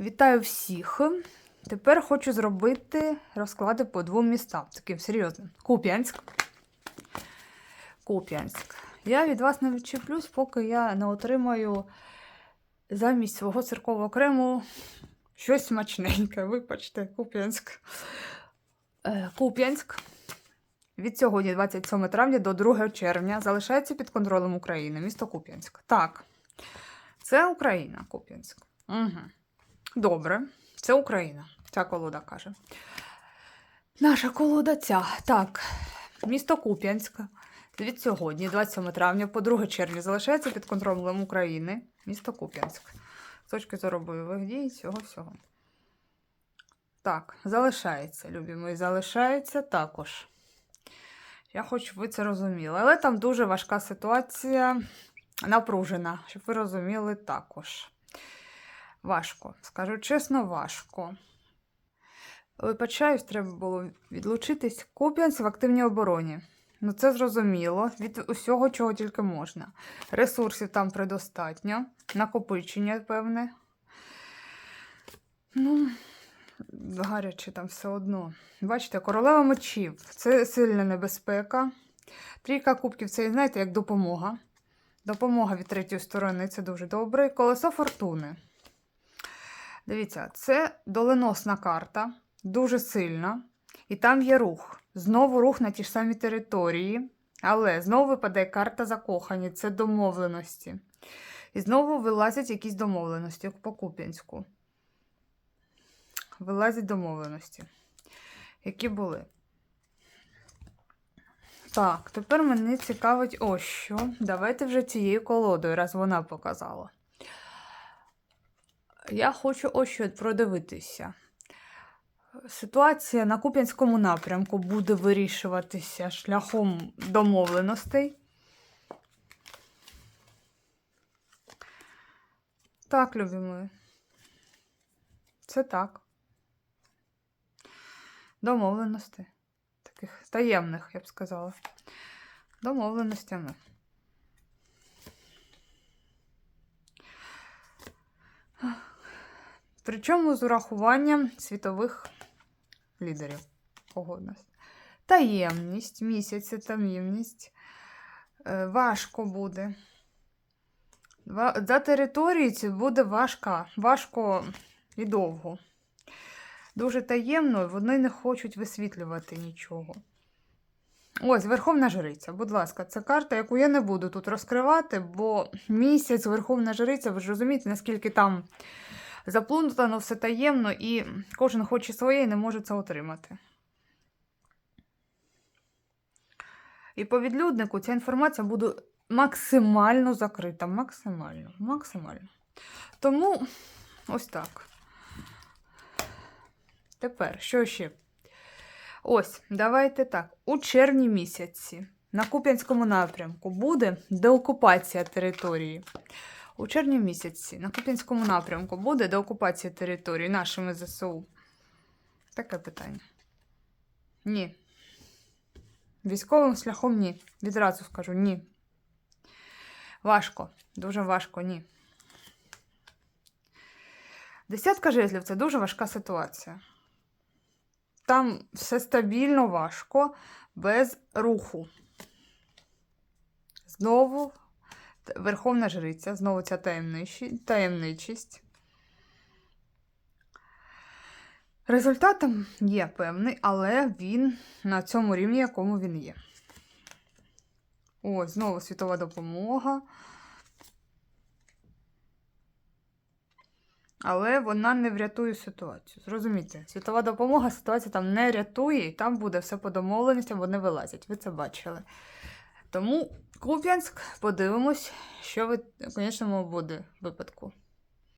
Вітаю всіх. Тепер хочу зробити розклади по двом містам. Таким серйозним. Куп'янськ. Куп'янськ. Я від вас не відчіплюсь, поки я не отримаю замість свого циркового крему щось смачненьке. Вибачте, Куп'янськ. Е, Куп'янськ. Від сьогодні, 27 травня до 2 червня, залишається під контролем України. Місто Куп'янськ. Так. Це Україна, Куп'янськ. Угу. Добре, це Україна. Ця колода каже. Наша колода ця. Так, місто Куп'янськ. Від сьогодні, 27 травня, по 2 червня, залишається під контролем України. Місто Куп'янськ. З точки зору бойових дій, цього всього. Так, залишається, любі мої, залишається також. Я хочу, щоб ви це розуміли. Але там дуже важка ситуація, напружена, щоб ви розуміли також. Важко. Скажу чесно, важко. Вибачаюсь, треба було відлучитись. Куп'янськ в активній обороні. Ну, це зрозуміло. Від усього, чого тільки можна. Ресурсів там предостатньо. Накопичення, певне. Ну, гаряче там все одно. Бачите, королева мечів це сильна небезпека. Трійка кубків це, знаєте, як допомога. Допомога від третьої сторони це дуже добре. Колесо фортуни. Дивіться, це доленосна карта, дуже сильна. І там є рух. Знову рух на ті ж самі території. Але знову випадає карта закохані, це домовленості. І знову вилазять якісь домовленості по Куп'янську. Вилазять домовленості. Які були? Так, тепер мене цікавить ось що. Давайте вже цією колодою, раз вона показала. Я хочу ось що продивитися. Ситуація на Куп'янському напрямку буде вирішуватися шляхом домовленостей. Так, любі. Це так. Домовленостей. Таких таємних, я б сказала. Домовленостями. Причому з урахуванням світових лідерів. Погодно. Таємність, місяця, таємність. Е, важко буде. За територією буде важко, важко і довго. Дуже таємно, вони не хочуть висвітлювати нічого. Ось, Верховна Жриця, будь ласка, це карта, яку я не буду тут розкривати, бо місяць Верховна Жриця, ви ж розумієте, наскільки там заплутано, все таємно, і кожен хоче своє і не може це отримати. І по відлюднику ця інформація буде максимально закрита. Максимально, максимально. Тому ось так. Тепер, що ще? Ось, давайте так. У червні місяці на Куп'янському напрямку буде деокупація території. У червні місяці на Куп'янському напрямку буде деокупація території нашими ЗСУ. Таке питання. Ні. Військовим шляхом ні. Відразу скажу ні. Важко. Дуже важко, ні. Десятка жезлів це дуже важка ситуація. Там все стабільно важко, без руху. Знову Верховна Жриця, знову ця таємничість. Результат там є певний, але він на цьому рівні, якому він є. Ось, знову світова допомога. Але вона не врятує ситуацію. Зрозумійте, світова допомога ситуацію там не рятує, і там буде все по домовленостям, вони вилазять. Ви це бачили. Тому Куп'янськ, подивимось, що в конечному буде випадку.